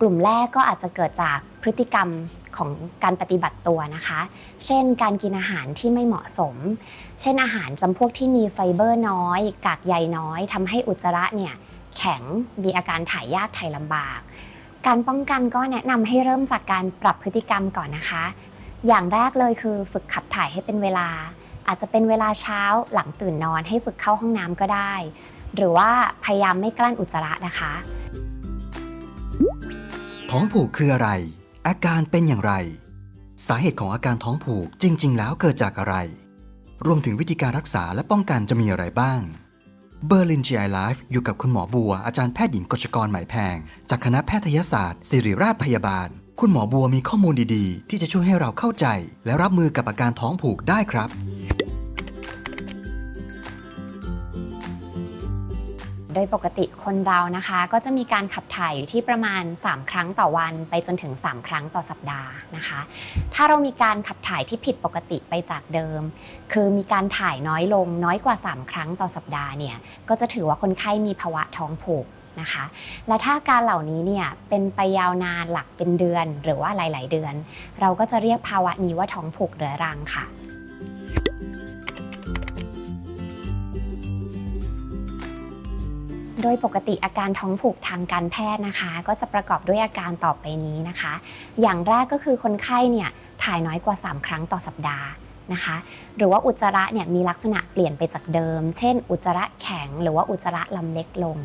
กลุ่มแรกก็อาจจะเกิดจากพฤติกรรมของการปฏิบัติตัวนะคะ เช่น การกินอาหารที่ไม่เหมาะสม เช่น อาหารจำพวกที่มีไฟเบอร์น้อย กากใยน้อยทำให้อุจจาระเนี่ยแข็ง มีอาการถ่ายยากถ่ายลำบาก การป้องกันก็แนะนำให้เริ่มจากการปรับพฤติกรรมก่อนนะคะ อย่างแรกเลยคือฝึกขับถ่ายให้เป็นเวลา อาจจะเป็นเวลาเช้าหลังตื่นนอนให้ฝึกเข้าห้องน้ำก็ได้ หรือว่าพยายามไม่กลั้นอุจจาระนะคะ ท้องผูกคืออะไร อาการเป็นอย่างไร สาเหตุของอาการท้องผูกจริง ๆ แล้วเกิดจากอะไร รวมถึงวิธีการรักษาและป้องกันจะมีอะไรบ้างเบอร์ลิน GI Life อยู่กับคุณหมอบัว อาจารย์แพทย์หญิงกฤษกรหมแพง จากคณะแพทยศาสตร์ ศิริราชพยาบาล คุณหมอบัวมีข้อมูลดีๆ ที่จะช่วยให้เราเข้าใจ และรับมือกับอาการท้องผูกได้ครับ โดยปกติคนเรานะคะ ก็จะมีการขับถ่ายอยู่ที่ประมาณ 3 ครั้งต่อวัน ไปจนถึง 3 ครั้งต่อสัปดาห์นะคะ ถ้าเรามีการขับถ่ายที่ผิดปกติไปจากเดิม คือมีการถ่ายน้อยลงน้อยกว่า 3 ครั้งต่อสัปดาห์เนี่ยก็จะถือว่าคนไข้มีภาวะท้องผูกนะคะ และถ้าอาการเหล่านี้เนี่ยเป็นไปยาวนานหลักเป็นเดือนหรือว่าหลาย ๆ เดือน เราก็จะเรียกภาวะนี้ว่าท้องผูกเรื้อรังค่ะ โดยปกติอาการท้องผูกทางการแพทย์นะคะ ก็จะประกอบด้วยอาการต่อไปนี้นะคะ อย่างแรกก็คือคนไข้เนี่ยถ่ายน้อยกว่า 3 ครั้งต่อสัปดาห์นะคะ หรือว่าอุจจาระเนี่ยมีลักษณะเปลี่ยนไปจากเดิม เช่น อุจจาระแข็ง หรือว่าอุจจาระลำเล็กลง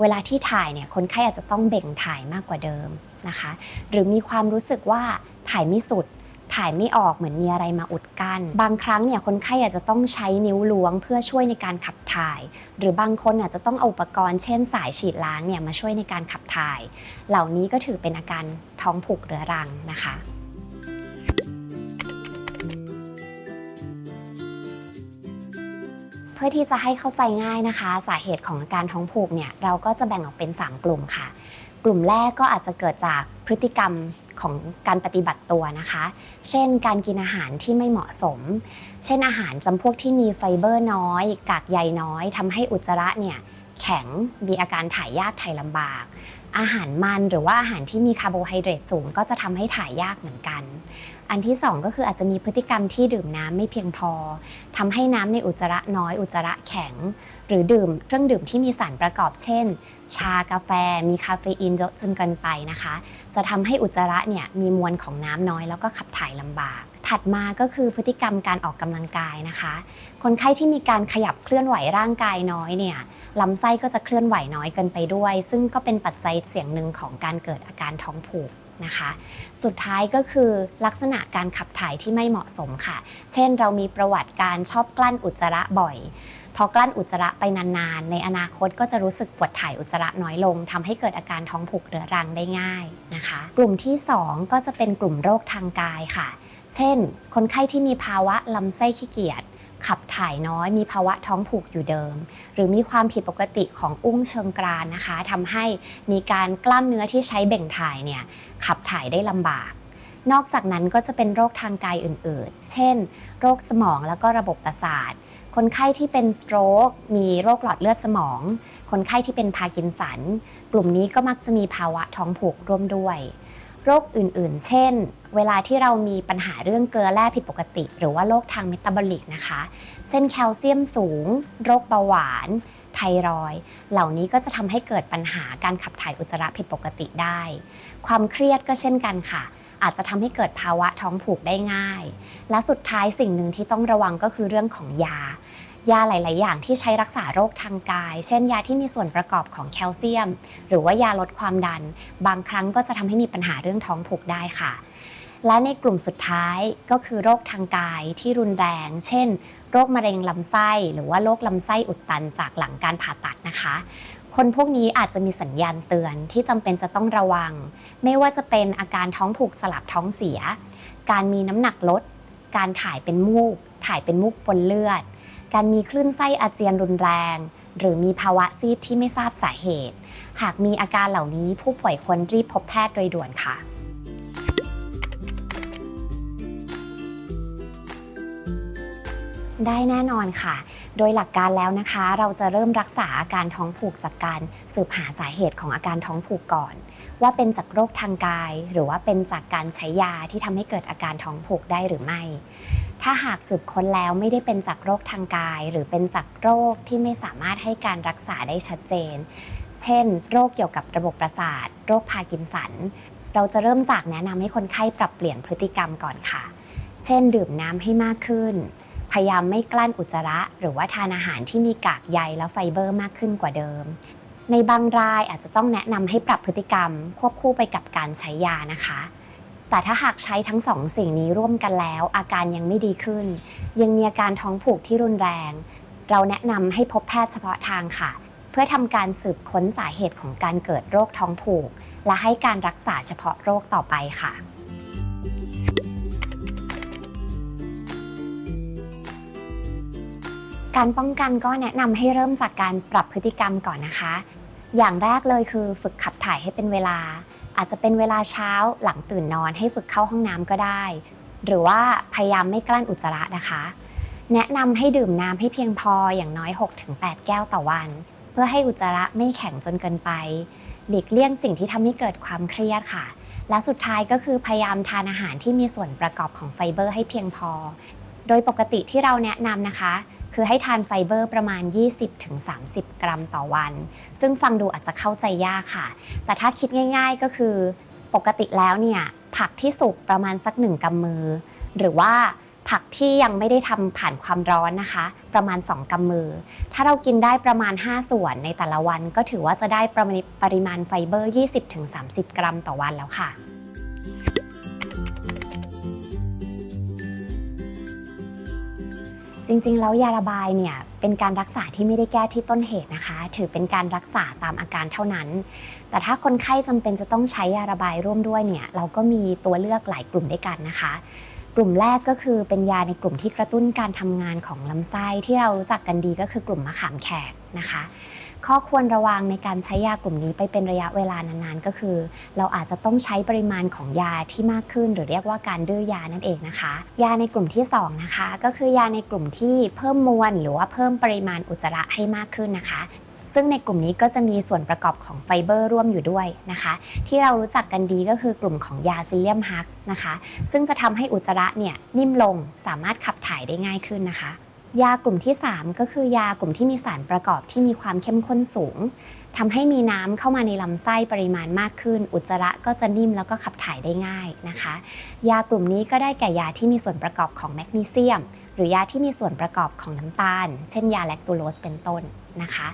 เวลาที่ถ่ายเนี่ยคนไข้อาจจะต้องเบ่งถ่ายมากกว่าเดิมนะคะ หรือมีความรู้สึกว่าถ่ายไม่สุด ถ่ายไม่ออกเหมือนมีอะไรมาอุดกัน้น บางครั้งเนี่ยคนไข้อาจจะต้องใช้นิ้วล้วงเพื่อช่วยในการขับถ่าย หรือบางคนอาจจะต้องเอาอุปกรณ์เช่นสายฉีดล้างเนี่ยมาช่วยในการขับถ่าย เหล่านี้ก็ถือเป็นอาการท้องผูกเรื้อรังนะคะเพื่อที่จะให้เข้าใจง่ายนะคะ สาเหตุของอาการท้องผูกเนี่ยเราก็จะแบ่งออกเป็น 3 กลุ่มค่ะ ลุ่มแรกก็อาจจะเกิดจากพฤติกรรมของการปฏิบัติตัวนะคะ เช่น การกินอาหารที่ไม่เหมาะสม เช่นอาหารจำพวกที่มีไฟเบอร์น้อย กากใยน้อยทำให้อุจจาระเนี่ยแข็งมีอาการถ่ายยากถ่ายลำบาก อาหารมันหรือว่าอาหารที่มีคาร์โบไฮเดรตสูงก็จะทำให้ถ่ายยากเหมือนกัน อันที่สองก็คืออาจจะมีพฤติกรรมที่ดื่มน้ำไม่เพียงพอทำให้น้ำในอุจจาระน้อยอุจจาระแข็ง หรือดื่มเครื่องดื่มที่มีสารประกอบเช่น ชากาแฟ มีคาเฟอีนเยอะจนเกินไปนะคะ จะทำให้อุจจาระเนี่ยมีมวลของน้ำน้อยแล้วก็ขับถ่ายลำบากถัดมาก็คือพฤติกรรมการออกกำลังกายนะคะ คนไข้ที่มีการขยับเคลื่อนไหวร่างกายน้อยเนี่ย ลำไส้ก็จะเคลื่อนไหวน้อยเกินไปด้วย ซึ่งก็เป็นปัจจัยเสี่ยงหนึ่งของการเกิดอาการท้องผูกนะคะ สุดท้ายก็คือลักษณะการขับถ่ายที่ไม่เหมาะสมค่ะ เช่นเรามีประวัติการชอบกลั้นอุจจาระบ่อยพอกลั้นอุจจาระไปนานๆ ในอนาคตก็จะรู้สึกปวดถ่ายอุจจาระน้อยลงทำให้เกิดอาการท้องผูกเรื้อรังได้ง่ายนะคะ กลุ่มที่ 2 ก็จะเป็นกลุ่มโรคทางกายค่ะ เช่น คนไข้ที่มีภาวะลำไส้ขี้เกียจ ขับถ่ายน้อย มีภาวะท้องผูกอยู่เดิม หรือมีความผิดปกติของอุ้งเชิงกรานนะคะทำให้มีการกล้ามเนื้อที่ใช้เบ่งถ่ายเนี่ยขับถ่ายได้ลำบาก นอกจากนั้นก็จะเป็นโรคทางกายอื่นๆ เช่น โรคสมองแล้วก็ระบบประสาท คนไข้ที่เป็นสโตรกมีโรคหลอดเลือดสมอง คนไข้ที่เป็นพาร์กินสัน กลุ่มนี้ก็มักจะมีภาวะท้องผูกร่วมด้วย โรคอื่นๆ เช่น เวลาที่เรามีปัญหาเรื่องเกลือแร่ผิดปกติ หรือว่าโรคทางเมตาบอลิกนะคะ เส้นแคลเซียมสูง โรคเบาหวานไทรอยด์เหล่านี้ก็จะทำให้เกิดปัญหาการขับถ่ายอุจจาระผิดปกติได้ ความเครียดก็เช่นกันค่ะ อาจจะทำให้เกิดภาวะท้องผูกได้ง่าย และสุดท้ายสิ่งหนึ่งที่ต้องระวังก็คือเรื่องของยา ยาหลาย ๆ อย่างที่ใช้รักษาโรคทางกาย เช่นยาที่มีส่วนประกอบของแคลเซียม หรือว่ายาลดความดัน บางครั้งก็จะทำให้มีปัญหาเรื่องท้องผูกได้ค่ะ และในกลุ่มสุดท้ายก็คือโรคทางกายที่รุนแรง เช่น โรคมะเร็งลำไส้ หรือว่าโรคลำไส้อุดตันจากหลังการผ่าตัดนะคะ คนพวกนี้อาจจะมีสัญญาณเตือนที่จำเป็นจะต้องระวัง ไม่ว่าจะเป็นอาการท้องผูกสลับท้องเสีย การมีน้ำหนักลด การถ่ายเป็นมูก ถ่ายเป็นมูกปนเลือด การมีคลื่นไส้อาเจียนรุนแรง หรือมีภาวะซีดที่ไม่ทราบสาเหตุ หากมีอาการเหล่านี้ผู้ป่วยควรรีบพบแพทย์โดยด่วนค่ะได้แน่นอนค่ะ โดยหลักการแล้วนะคะ เราจะเริ่มรักษาอาการท้องผูกจากการสืบหาสาเหตุของอาการท้องผูกก่อน ว่าเป็นจากโรคทางกาย หรือว่าเป็นจากการใช้ยาที่ทำให้เกิดอาการท้องผูกได้หรือไม่ ถ้าหากสืบค้นแล้วไม่ได้เป็นจากโรคทางกาย หรือเป็นจากโรคที่ไม่สามารถให้การรักษาได้ชัดเจน เช่น โรคเกี่ยวกับระบบประสาท โรคพาร์กินสัน เราจะเริ่มจากแนะนำให้คนไข้ปรับเปลี่ยนพฤติกรรมก่อนค่ะ เช่น ดื่มน้ำให้มากขึ้น พยายามไม่กลั้นอุจจาระ หรือว่าทานอาหารที่มีกากใยและไฟเบอร์มากขึ้นกว่าเดิม ในบางรายอาจจะต้องแนะนำให้ปรับพฤติกรรม ควบคู่ไปกับการใช้ยานะคะ แต่ถ้าหากใช้ทั้งสองสิ่งนี้ร่วมกันแล้ว อาการยังไม่ดีขึ้น ยังมีอาการท้องผูกที่รุนแรง เราแนะนำให้พบแพทย์เฉพาะทางค่ะ เพื่อทำการสืบค้นสาเหตุของการเกิดโรคท้องผูก และให้การรักษาเฉพาะโรคต่อไปค่ะการป้องกันก็แนะนำให้เริ่มจากการปรับพฤติกรรมก่อนนะคะ อย่างแรกเลยคือฝึกขับถ่ายให้เป็นเวลา อาจจะเป็นเวลาเช้าหลังตื่นนอนให้ฝึกเข้าห้องน้ำก็ได้ หรือว่าพยายามไม่กลั้นอุจจาระนะคะ แนะนำให้ดื่มน้ำให้เพียงพออย่างน้อย 6-8 แก้วต่อวัน เพื่อให้อุจจาระไม่แข็งจนเกินไป หลีกเลี่ยงสิ่งที่ทำให้เกิดความเครียดค่ะ และสุดท้ายก็คือพยายามทานอาหารที่มีส่วนประกอบของไฟเบอร์ให้เพียงพอ โดยปกติที่เราแนะนำนะคะ คือให้ทานไฟเบอร์ประมาณ 20-30 กรัมต่อวัน ซึ่งฟังดูอาจจะเข้าใจยากค่ะ แต่ถ้าคิดง่าย ๆ ก็คือปกติแล้วเนี่ยผักที่สุกประมาณสักหนึ่งกำมือ หรือว่าผักที่ยังไม่ได้ทำผ่านความร้อนนะคะ ประมาณ 2กำมือ ถ้าเรากินได้ประมาณ 5 ส่วนในแต่ละวัน ก็ถือว่าจะได้ปร,ปริมาณไฟเบอร์ 20-30 กรัมต่อวันแล้วค่ะ จริงๆ แล้วยาระบายเนี่ยเป็นการรักษาที่ไม่ได้แก้ที่ต้นเหตุนะคะ ถือเป็นการรักษาตามอาการเท่านั้น แต่ถ้าคนไข้จำเป็นจะต้องใช้ยาระบายร่วมด้วยเนี่ยเราก็มีตัวเลือกหลายกลุ่มด้วยกันนะคะ กลุ่มแรกก็คือเป็นยาในกลุ่มที่กระตุ้นการทำงานของลำไส้ที่เรารู้จักกันดีก็คือกลุ่มมะขามแขกนะคะ ข้อควรระวังในการใช้ยากลุ่มนี้ไปเป็นระยะเวลานานๆ ก็คือ เราอาจจะต้องใช้ปริมาณของยาที่มากขึ้น หรือเรียกว่าการดื้อยานั่นเองนะคะ ยาในกลุ่มที่สองนะคะ ก็คือยาในกลุ่มที่เพิ่มมวล หรือว่าเพิ่มปริมาณอุจจาระให้มากขึ้นนะคะซึ่งในกลุ่มนี้ก็จะมีส่วนประกอบของไฟเบอร์ร่วมอยู่ด้วยนะคะ ที่เรารู้จักกันดีก็คือกลุ่มของยาซิลเลียมฮักส์นะคะ ซึ่งจะทำให้อุจจาระเนี่ยนิ่มลงสามารถขับถ่ายได้ง่ายขึ้นนะคะ ยากลุ่มที่ 3 ก็คือยากลุ่มที่มีสารประกอบที่มีความเข้มข้นสูงทำให้มีน้ำเข้ามาในลำไส้ปริมาณมากขึ้น อุจจาระก็จะนิ่มแล้วก็ขับถ่ายได้ง่ายนะคะ ยากลุ่มนี้ก็ได้แก่ยาที่มีส่วนประกอบของแมกนีเซียม หรือยาที่มีส่วนประกอบของน้ำตาล เช่นยาแลคตูโลสเป็นต้นนะคะ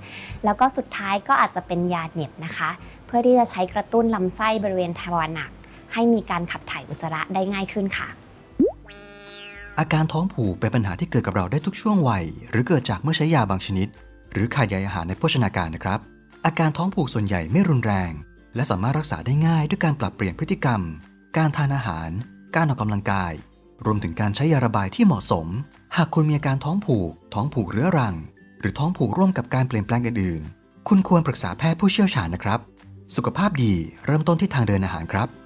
แล้วก็สุดท้ายก็อาจจะเป็นยาเหน็บนะคะ เพื่อที่จะใช้กระตุ้นลำไส้บริเวณทวารหนัก ให้มีการขับถ่ายอุจจาระได้ง่ายขึ้นค่ะ อาการท้องผูกเป็นปัญหาที่เกิดกับเราได้ทุกช่วงวัย หรือเกิดจากเมื่อใช้ยาบางชนิด หรือขาดใยอาหารในโภชนาการนะครับ อาการท้องผูกส่วนใหญ่ไม่รุนแรง และสามารถรักษาได้ง่ายด้วยการปรับเปลี่ยนพฤติกรรม การทานอาหาร การออกกำลังกาย รวมถึงการใช้ยาระบายที่เหมาะสม หากคุณมีอาการท้องผูก ท้องผูกเรื้อรัง หรือท้องผูกร่วมกับการเปลี่ยนแปลงอื่นๆ คุณควรปรึกษาแพทย์ผู้เชี่ยวชาญนะครับ สุขภาพดีเริ่มต้นที่ทางเดินอาหารครับ